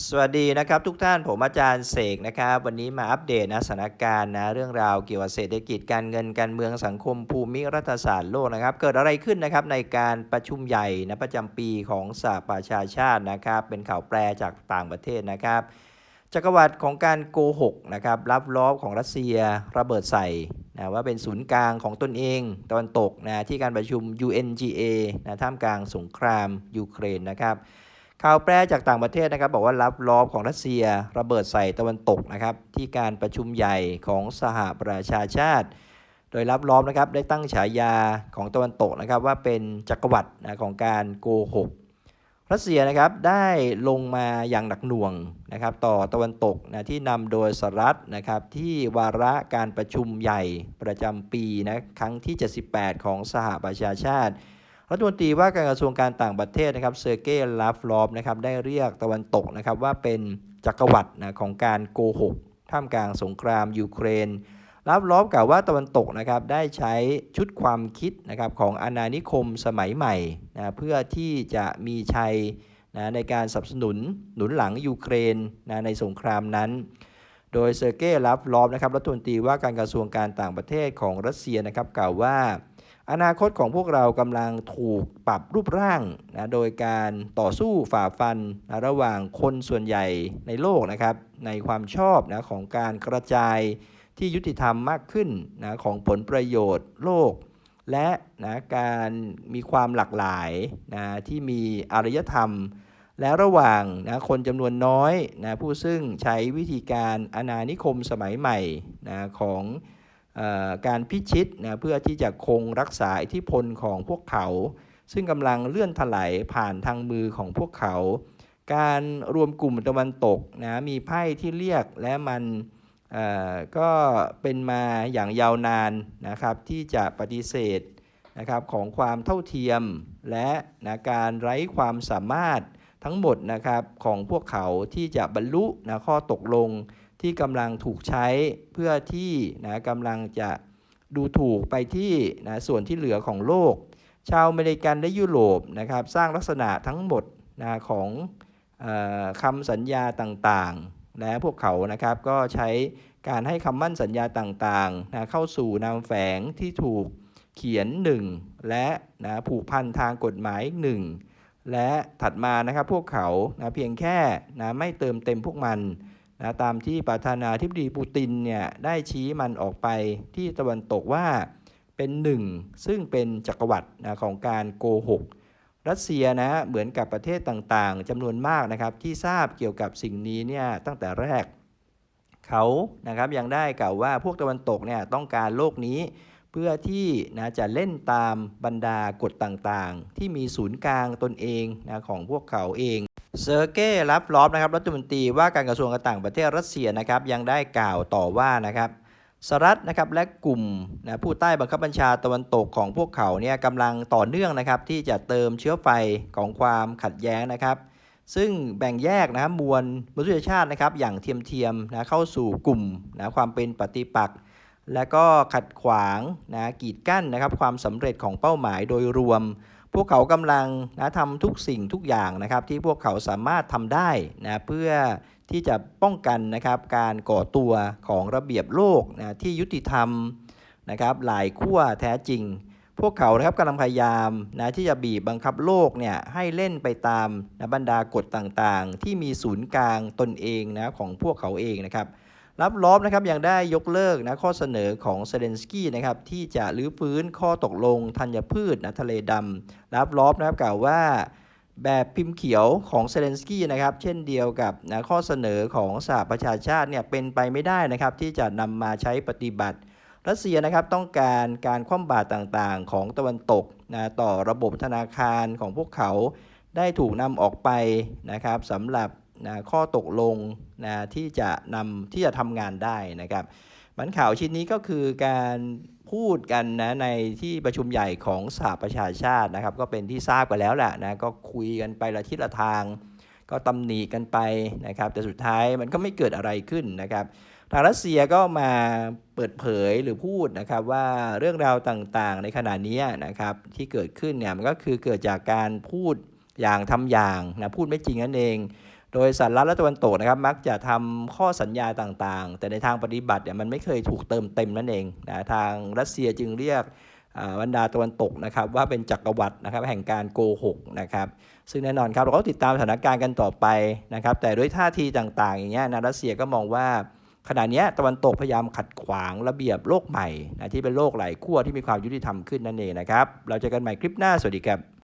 สวัสดีนะครับทุกท่านผมอาจารย์เสกนะครับ วันนี้มาอัปเดตนะสถานการณ์นะเรื่องราวเกี่ยวกับเศรษฐกิจการเงินการเมืองสังคมภูมิรัฐศาสตร์โลกนะครับ เกิดอะไรขึ้นนะครับในการประชุมใหญ่นะประจำปีของสหประชาชาตินะครับ เป็นข่าวแปลจากต่างประเทศนะครับ จักรวรรดิของการโกหกนะครับรับล้อบของรัสเซียระเบิดใส่นะว่าเป็นศูนย์กลางของตนเองตะวันตกนะที่การประชุม UNGA นะท่ามกลางสงครามยูเครนนะครับ ข่าวแปลจากต่างประเทศนะครับ บอกว่ารับล้อบของรัสเซียระเบิดใส่ตะวันตกนะครับ ที่การประชุมใหญ่ของสหประชาชาติ โดยรับล้อมนะครับได้ตั้งฉายาของตะวันตกนะครับ ว่าเป็นจักรวรรดินะของการโกหกรัสเซียนะครับได้ลงมาอย่างหนักหน่วงนะครับต่อตะวันตกนะที่นำโดยสหรัฐนะครับที่วาระการประชุมใหญ่ประจำปีนะครั้งที่ 78 ของสหประชาชาติ รัฐมนตรีว่าการกระทรวงการต่างประเทศนะครับเซอร์เกย์ลาฟลอฟนะครับได้เรียกตะวันตกนะครับว่าเป็นจักรวรรดินะของการโกหกท่ามกลางสงครามยูเครนลาฟลอฟกล่าวว่าตะวันตกนะครับได้ใช้ชุดความคิดนะครับของอาณานิคมสมัยใหม่นะเพื่อที่จะมีชัยนะในการสนับสนุนหนุนหลังยูเครนนะในสงครามนั้น โดยเซอร์เกย์ลาฟลอฟนะครับรัฐมนตรีว่าการกระทรวงการต่างประเทศของรัสเซียนะครับกล่าวว่า อนาคตของพวกเรากำลังถูกปรับรูปร่างนะโดยการต่อสู้ฝ่าฟันนะระหว่างคนส่วนใหญ่ในโลกนะครับ ในความชอบนะของการกระจายที่ยุติธรรมมากขึ้นนะของผลประโยชน์โลก และนะการมีความหลากหลายนะที่มีอารยธรรม และระหว่างนะคนจำนวนน้อยนะผู้ซึ่งใช้วิธีการอาณานิคมสมัยใหม่นะของ การพิชิตนะเพื่อที่จะคงรักษาอิทธิพลของพวกเขา ซึ่งกำลังเลื่อนถลายผ่านทางมือของพวกเขา การรวมกลุ่มตะวันตกนะมีไพ่ที่เรียกและมันก็เป็นมาอย่างยาวนานนะครับที่จะปฏิเสธนะครับของความเท่าเทียมและนะการไร้ความสามารถทั้งหมดนะครับของพวกเขาที่จะบรรลุนะข้อตกลง ที่กำลังถูกใช้เพื่อที่นะกำลังจะดูถูกไปที่นะส่วนที่เหลือของโลก ชาวอเมริกันและยุโรปนะครับสร้างลักษณะทั้งหมดนะของออคำสัญญาต่างๆ และพวกเขานะครับก็ใช้การให้คำมั่นสัญญาต่างๆนะเข้าสู่นามแฝงที่ถูกเขียน 1 และนะผูกพันทางกฎหมาย 1 และถัดมานะครับพวกเขานะเพียงแค่นะไม่เติมเต็มพวกมัน นะตามที่ประธานาธิบดีปูตินเนี่ยได้ชี้มันออกไปที่ตะวันตกว่าเป็นหนึ่งซึ่งเป็นจักรวรรดินะของการโกหกรัสเซียนะเหมือนกับประเทศต่างๆจำนวนมากนะครับที่ทราบเกี่ยวกับสิ่งนี้เนี่ยตั้งแต่แรกเขานะครับยังได้กล่าวว่าพวกตะวันตกเนี่ยต้องการโลกนี้ เพื่อที่นะจะเล่นตามบรรดากฎต่างๆ ที่มีศูนย์กลางตนเองนะของพวกเขาเอง เซอร์เกย์ลัฟลอฟนะครับรัฐมนตรีว่าการกระทรวงการต่างประเทศรัสเซียนะครับยังได้กล่าวต่อว่านะครับสหรัฐนะครับและกลุ่มนะผู้ใต้บังคับบัญชาตะวันตกของพวกเขาเนี่ยกำลังต่อเนื่องนะครับที่จะเติมเชื้อไฟของความขัดแย้งนะครับ ซึ่งแบ่งแยกนะมวลมนุษยชาตินะครับอย่างเทียมๆนะเข้าสู่กลุ่มนะความเป็นปฏิปักษ์และก็ขัดขวางนะกีดกั้นนะครับความสำเร็จของเป้าหมายโดยรวม พวกเขากำลังนะทำทุกสิ่งทุกอย่างนะครับที่พวกเขาสามารถทำได้นะเพื่อที่จะป้องกันนะครับการก่อตัวของระเบียบโลกนะที่ยุติธรรมนะครับหลายขั้วแท้จริง พวกเขานะครับกำลังพยายามนะที่จะบีบบังคับโลกเนี่ยให้เล่นไปตามนะบรรดากฎต่างๆ ที่มีศูนย์กลางตนเองนะของพวกเขาเองนะครับ รับล้อมนะครับยังได้ยกเลิกนะข้อเสนอของเซเลนสกี้นะครับที่จะรื้อฟื้นข้อตกลงธัญพืชนะทะเลดำรับล้อมนะครับกล่าวว่าแบบพิมพ์เขียวของเซเลนสกี้นะครับเช่นเดียวกับนะข้อเสนอของสหประชาชาติเนี่ยเป็นไปไม่ได้นะครับที่จะนำมาใช้ปฏิบัติ รัสเซียนะครับต้องการการคว่ำบาตรต่างๆ ของตะวันตกนะต่อระบบธนาคารของพวกเขาได้ถูกนำออกไปนะครับสำหรับ นะข้อตกลงนะที่จะนำที่จะทำงานได้นะครับมันข่าวชิ้นนี้ก็คือการพูดกันนะในที่ประชุมใหญ่ของสหประชาชาตินะครับ ก็เป็นที่ทราบกันแล้วแหละนะก็คุยกันไปละทิศละทาง ก็ตำหนิกันไปนะครับ แต่สุดท้ายมันก็ไม่เกิดอะไรขึ้นนะครับทางรัสเซียก็มาเปิดเผยหรือพูดนะครับว่าเรื่องราวต่างๆ ในขณะนี้นะครับที่เกิดขึ้นเนี่ยมันก็คือเกิดจากการพูดอย่างทำอย่างนะพูดไม่จริงนั่นเอง โดยสหรัฐและตะวันตกนะครับมักจะทำข้อสัญญาต่างๆ แต่ในทางปฏิบัติเนี่ยมันไม่เคยถูกเติมเต็มนั่นเองนะทางรัสเซียจึงเรียกบรรดาตะวันตกนะครับว่าเป็นจักรวรรดินะครับแห่งการโกหกนะครับซึ่งแน่นอนครับเราก็ติดตามสถานการณ์กันต่อไปนะครับแต่ด้วยท่าทีต่างๆ อย่างเงี้ยนะรัสเซียก็มองว่าขณะนี้ตะวันตกพยายามขัดขวางระเบียบโลกใหม่นะที่เป็นโลกหลายขั้วที่มีความยุติธรรมขึ้นนั่นเองนะครับเราเจอกันใหม่คลิปหน้าสวัสดีครับ